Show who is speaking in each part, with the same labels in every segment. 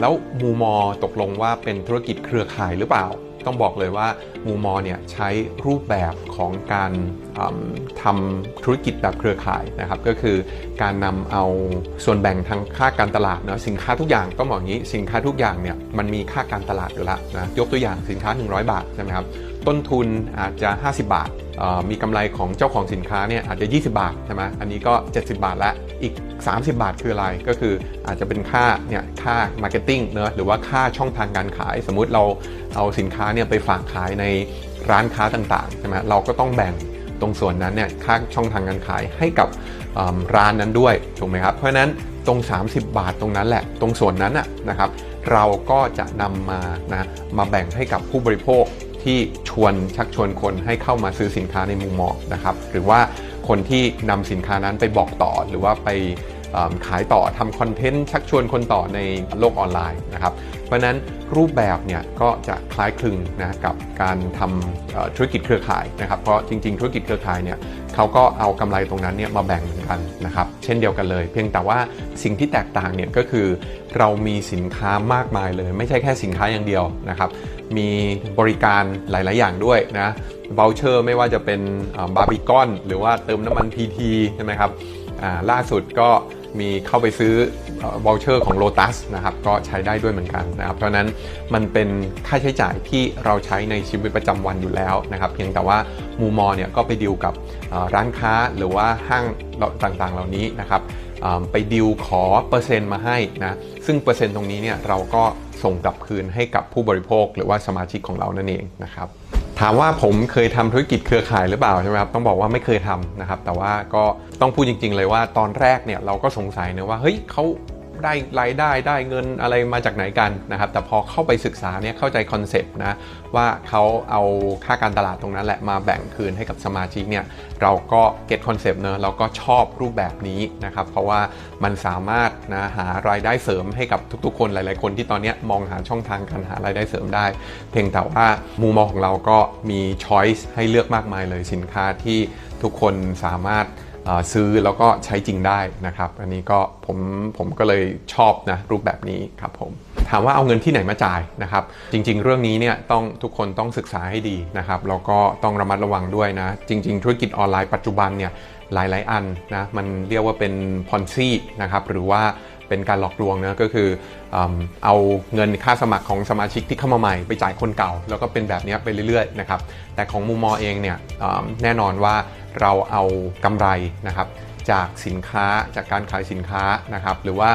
Speaker 1: แล้วมูมอตกลงว่าเป็นธุรกิจเครือข่ายหรือเปล่า ต้องบอกเลยว่ามูมอเนี่ยใช้รูปแบบของการทำธุรกิจแบบเครือข่ายนะครับ ก็คือการนำเอาส่วนแบ่งทางค่าการตลาดเนาะสินค้าทุกอย่างต้องบอกอย่างนี้สินค้าทุกอย่างเนี่ยมันมีค่าการตลาดอยู่แล้วนะยกตัวอย่างสินค้า 100 บาทใช่ไหมครับต้นทุนอาจจะ 50 บาท มีกำไรของเจ้าของสินค้าเนี่ยอาจจะ 20 บาทใช่ไหมอันนี้ก็ 70 บาทละอีก 30 บาทคืออะไรก็คืออาจจะเป็นค่าเนี่ยค่ามาร์เก็ตติ้งเนอะหรือว่าค่าช่องทางการขาย สมมุติเราเอาสินค้าเนี่ยไปฝากขายในร้านค้าต่างๆใช่ไหมเราก็ต้องแบ่งตรงส่วนนั้นเนี่ยค่าช่องทางการขายให้กับร้านนั้นด้วยถูกไหมครับเพราะฉะนั้นตรง 30 บาทตรงนั้นแหละ ตรงส่วนนั้นะนะครับ เราก็จะนำมานะมาแบ่งให้กับผู้บริโภค ที่ชวนชักชวนคนให้เข้ามาซื้อสินค้าในมุมมองนะครับ หรือว่าคนที่นำสินค้านั้นไปบอกต่อหรือว่าไป ขายต่อทำคอนเทนต์ชักชวนคนต่อในโลกออนไลน์นะครับ เพราะนั้นรูปแบบเนี่ยก็จะคล้ายคลึงนะกับการทำธุรกิจเครือข่ายนะครับ เพราะจริง ๆ ธุรกิจเครือข่ายเนี่ยเขาก็เอากำไรตรงนั้นเนี่ยมาแบ่งเหมือนกันนะครับ เช่นเดียวกันเลย เพียงแต่ว่าสิ่งที่แตกต่างเนี่ยก็คือเรามีสินค้ามากมายเลย ไม่ใช่แค่สินค้าอย่างเดียวนะครับ มีบริการหลาย ๆ อย่างด้วยนะเบลเชอร์ไม่ว่าจะเป็นบาร์บีคอนหรือว่าเติมน้ำมันพีทีใช่ไหมครับล่าสุดก็ มีเข้าไปซื้อวอลเชอร์ของ Lotus นะครับก็ใช้ได้ด้วยเหมือนกันนะครับเพราะนั้นมันเป็นค่าใช้จ่ายที่เราใช้ในชีวิตประจำวันอยู่แล้วนะครับเพียงแต่ว่ามูมอเนี่ยก็ไปดีลกับร้านค้าหรือว่าห้างต่างๆ เหล่านี้นะครับไปดิวขอเปอร์เซ็นต์มาให้นะซึ่งเปอร์เซ็นต์ตรงนี้เนี่ยเราก็ส่งกลับคืนให้กับผู้บริโภคหรือว่าสมาชิกของเรานั่นเองนะครับ ถามว่าผมเคยทำธุรกิจเครือข่ายหรือเปล่าใช่ไหมครับต้องบอกว่าไม่เคยทำนะครับแต่ว่าก็ต้องพูดจริง ๆ เลยว่าตอนแรกเนี่ยเราก็สงสัยนะว่าเฮ้ยเขา ได้รายได้ได้เงินอะไรมาจากไหนกันนะครับ แต่พอเข้าไปศึกษาเนี่ยเข้าใจคอนเซปต์นะว่าเขาเอาค่าการตลาดตรงนั้นแหละมาแบ่งคืนให้กับสมาชิกเนี่ยเราก็เก็ตคอนเซปต์เนอะเราก็ชอบรูปแบบนี้นะครับเพราะว่ามันสามารถนะหารายได้เสริมให้กับทุกๆ คนหลาย ๆ คนที่ตอนนี้มองหาช่องทางการหารายได้เสริมได้ เพียงแต่ว่ามุมมองของเราก็มีช้อยส์ให้เลือกมากมายเลยสินค้าที่ทุกคนสามารถ ซื้อแล้วก็ใช้จริงได้นะครับ อันนี้ก็ผมผมก็เลยชอบนะรูปแบบนี้ครับผมถามว่าเอาเงินที่ไหนมาจ่ายนะครับ จริง ๆ เรื่องนี้เนี่ยต้องทุกคนต้องศึกษาให้ดีนะครับแล้วก็ต้องระมัดระวังด้วยนะ จริง ๆ ธุรกิจออนไลน์ปัจจุบันเนี่ยหลาย ๆ อันนะมันเรียกว่าเป็นพอนซี่นะครับหรือว่า เป็นการหลอกลวงนะก็คือเอาเงินค่าสมัครของสมาชิกที่เข้ามาใหม่ไปจ่ายคนเก่า แล้วก็เป็นแบบนี้ไปเรื่อยๆนะครับแต่ของมูมอเองเนี่ยแน่นอนว่าเราเอากำไรนะครับจากสินค้าจากการขายสินค้านะครับหรือว่า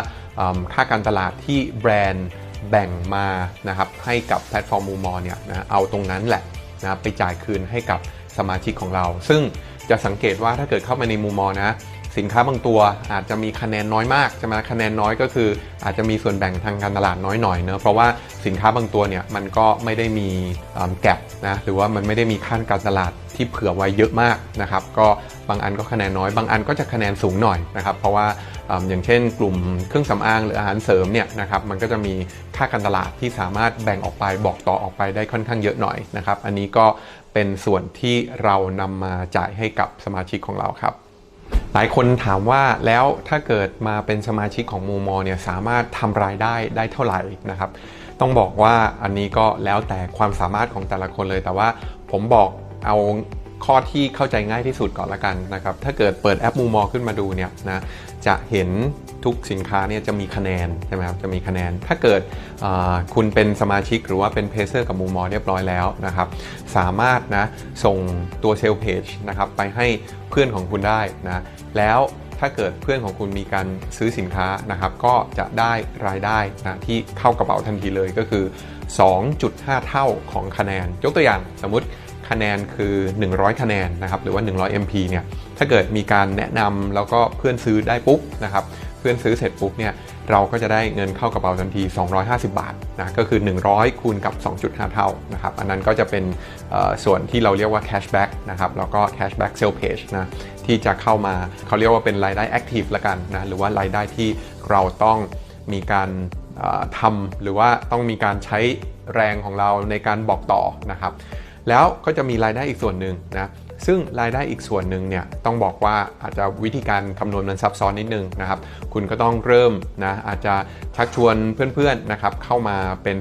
Speaker 1: ค่าการตลาดที่แบรนด์แบ่งมานะครับให้กับแพลตฟอร์มมูมอเนี่ยนะเอาตรงนั้นแหละนะไปจ่ายคืนให้กับสมาชิกของเรา ซึ่งจะสังเกตว่าถ้าเกิดเข้ามาในมูมอนะ สินค้าบางตัว อาจจะมีคะแนนน้อยมากใช่ไหมคะแนนน้อยก็คือ อาจจะมีส่วนแบ่งทางการตลาดน้อยหน่อยเนอะเพราะว่าสินค้าบางตัวเนี่ยมันก็ไม่ได้มีแกลบนะหรือว่ามันไม่ได้มีค่าการตลาดที่เผื่อไว้เยอะมากนะครับก็บางอันก็คะแนนน้อย บางอันก็จะคะแนนสูงหน่อยนะครับเพราะว่าอย่างเช่น กลุ่มเครื่องสำอางหรืออาหารเสริมเนี่ยนะครับมันก็จะมีค่าการตลาดที่สามารถแบ่งออกไปบอกต่อออกไปได้ค่อนข้างเยอะหน่อยนะครับอันนี้ก็เป็นส่วนที่เรานำมาจ่ายให้กับสมาชิกของเราครับ หลายคนถามว่าแล้วถ้าเกิดมาเป็นสมาชิกของมูมอเนี่ยสามารถทำรายได้ได้เท่าไหร่นะครับต้องบอกว่าอันนี้ก็แล้วแต่ความสามารถของแต่ละคนเลย แต่ว่าผมบอกเอาข้อที่เข้าใจง่ายที่สุดก่อนละกันนะครับถ้าเกิดเปิดแอปมูมอขึ้นมาดูเนี่ยนะจะเห็น ทุกสินค้าเนี่ยจะมีคะแนนใช่ไหมครับจะมีคะแนน ถ้าเกิดคุณเป็นสมาชิกหรือว่าเป็นเพเซอร์กับมูมอเรียบร้อยแล้วนะครับ สามารถนะส่งตัวเซลเพจนะครับไปให้เพื่อนของคุณได้นะแล้วถ้าเกิดเพื่อนของคุณมีการซื้อสินค้านะครับ ก็จะได้รายได้นะที่เข้ากระเป๋าทันทีเลยก็คือ 2.5 เท่าของคะแนน ยกตัวอย่างสมมติคะแนนคือ 100 คะแนนนะครับหรือว่า 100 MP เนี่ยถ้าเกิดมีการแนะนำแล้วก็เพื่อนซื้อได้ปุ๊บนะครับ เพื่อนซื้อเสร็จปุ๊บเนี่ยเราก็จะได้เงินเข้ากระเป๋าทันที 250 บาทนะก็คือ 100 คูณกับ 2.5 เท่านะครับอันนั้นก็จะเป็นส่วนที่เราเรียกว่า cashback นะครับแล้วก็ cashback sale page นะที่จะเข้ามาเขาเรียกว่าเป็นรายได้ active ละกันนะหรือว่ารายได้ที่เราต้องมีการทำหรือว่าต้องมีการใช้แรงของเราในการบอกต่อนะครับแล้วก็จะมีรายได้อีกส่วนหนึ่งนะ ซึ่งรายได้อีกส่วนหนึ่งเนี่ยต้องบอกว่าอาจจะวิธีการคำนวณมันซับซ้อนนิดนึงนะครับ คุณก็ต้องเริ่มนะอาจจะชักชวนเพื่อนๆนะครับเข้ามาเป็น